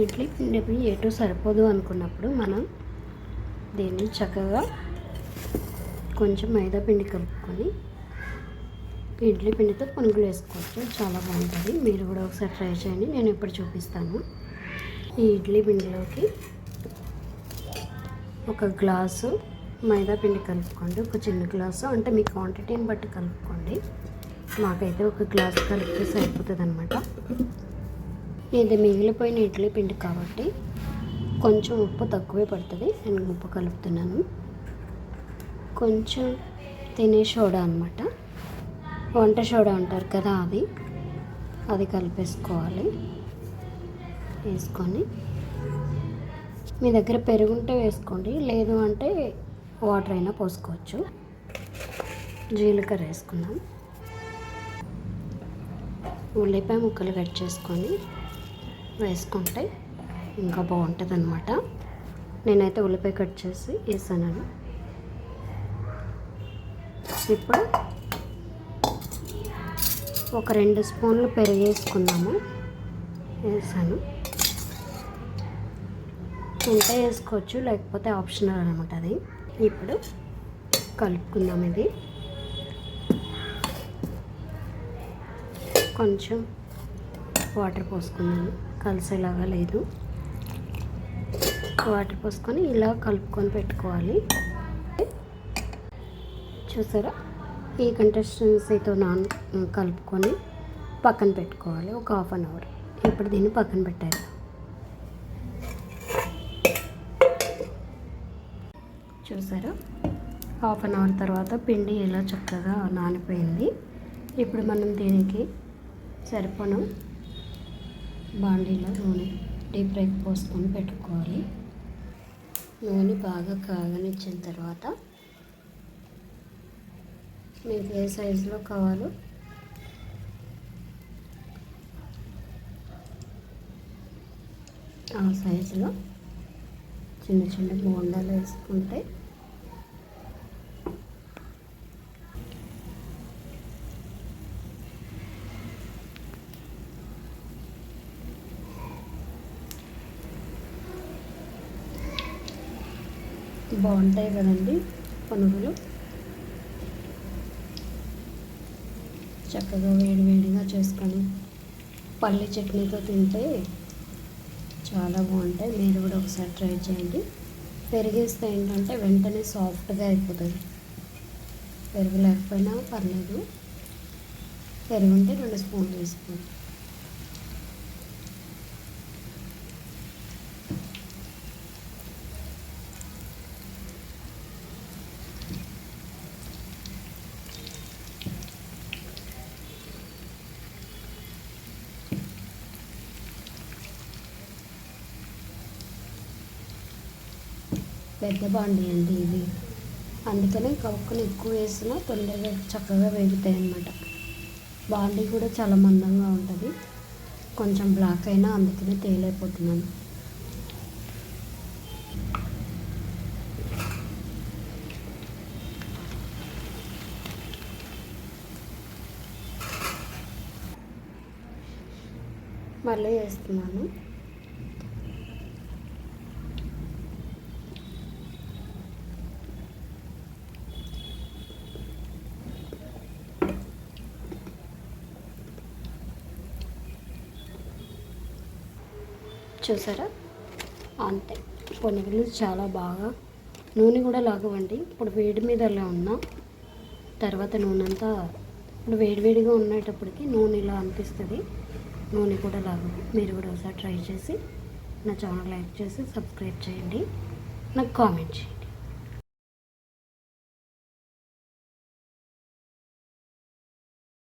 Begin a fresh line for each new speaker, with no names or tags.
ఇడ్లీ పిండి ఎటు సరిపోదు అనుకున్నప్పుడు మనం దీన్ని చక్కగా కొంచెం మైదా పిండి కలుపుకొని ఇడ్లీ పిండితో పునుగులు వేసుకోవచ్చు. చాలా బాగుంటుంది. మీరు కూడా ఒకసారి ట్రై చేయండి. నేను ఇప్పుడు చూపిస్తాను. ఈ ఇడ్లీ పిండిలోకి ఒక గ్లాసు మైదా పిండి కలుపుకోండి. ఒక చిన్న గ్లాసు అంటే మీ క్వాంటిటీని బట్టి కలుపుకోండి. మాకైతే ఒక గ్లాస్ కలిపితే సరిపోతుంది అనమాట ఇది మిగిలిపోయిన ఇడ్లీ పిండి కాబట్టి కొంచెం ఉప్పు తక్కువే పడుతుంది. నేను ఉప్పు కలుపుతున్నాను. కొంచెం తినే సోడా అనమాట వంట సోడా అంటారు కదా అది. అది కలిపేసుకోవాలి. వేసుకొని. మీ దగ్గర పెరుగు ఉంటే వేసుకోండి. లేదు అంటే వాటర్ అయినా పోసుకోవచ్చు. జీలకర్ర వేసుకుందాం. ఉల్లిపాయ ముక్కలు కట్ చేసుకొని వేసుకుంటే ఇంకా బాగుంటుంది అనమాట నేనైతే ఉల్లిపాయ కట్ చేసి వేసాను ఇప్పుడు ఒక రెండు స్పూన్లు పెరుగు వేసుకున్నాము వేసాను. ఎంత వేసుకోవచ్చు లేకపోతే ఆప్షనల్ అనమాట అది. ఇప్పుడు కలుపుకుందాం ఇది. కొంచెం వాటర్ పోసుకున్నాను కలిసేలాగా లేదు. వాటర్ పోసుకొని ఇలా కలుపుకొని పెట్టుకోవాలి. చూసారా? ఈ కంటెస్టెన్సీతో నాన్ కలుపుకొని పక్కన పెట్టుకోవాలి. ఒక హాఫ్ అన్ అవర్ ఇప్పుడు దీన్ని పక్కన పెట్టాలి. చూసారా? హాఫ్ అన్ అవర్ తర్వాత పిండి ఇలా చక్కగా నానిపోయింది. ఇప్పుడు మనం దీనికి సరిపోను బాండీలో నూనె డీప్ ఫ్రైకి పోసుకొని పెట్టుకోవాలి. నూనె బాగా కాగనిచ్చిన తర్వాత మీకు ఏ సైజులో కావాలో ఆ సైజులో చిన్న చిన్న బోండాలు వేసుకుంటే బాగుంటాయి కదండి పునుగులు చక్కగా వేడి వేడిగా చేసుకొని పల్లి చట్నీతో తింటే చాలా బాగుంటాయి. మీరు కూడా ఒకసారి ట్రై చేయండి. పెరిగేస్తే ఏంటంటే వెంటనే సాఫ్ట్గా అయిపోతుంది. పెరుగు లేకపోయినా పర్లేదు. పెరుగు ఉంటే రెండు స్పూన్లు వేసుకోండి. పెద్ద బాండీ అండి ఇది. అందుకనే కవుక్కుని ఎక్కువ వేసినా తొందరగా చక్కగా వేగుతాయి అన్నమాట. బాండీ కూడా చాలా మందంగా ఉంటుంది. కొంచెం బ్లాక్ అయినా అందుకనే తేలైపోతున్నాను మళ్ళీ వేస్తున్నాను. చూసారా? అంతే. పొనిగిలు చాలా బాగా నూనె కూడా లాగవండి. ఇప్పుడు వేడి మీద అలా ఉన్నా తర్వాత నూనె అంతా ఇప్పుడు వేడివేడిగా ఉండేటప్పటికి నూనె ఇలా అనిపిస్తుంది. నూనె కూడా లాగవు మీరు కూడా ఒకసారి ట్రై చేసి నా ఛానల్ లైక్ చేసి సబ్స్క్రైబ్ చేయండి. నాకు కామెంట్ చేయండి.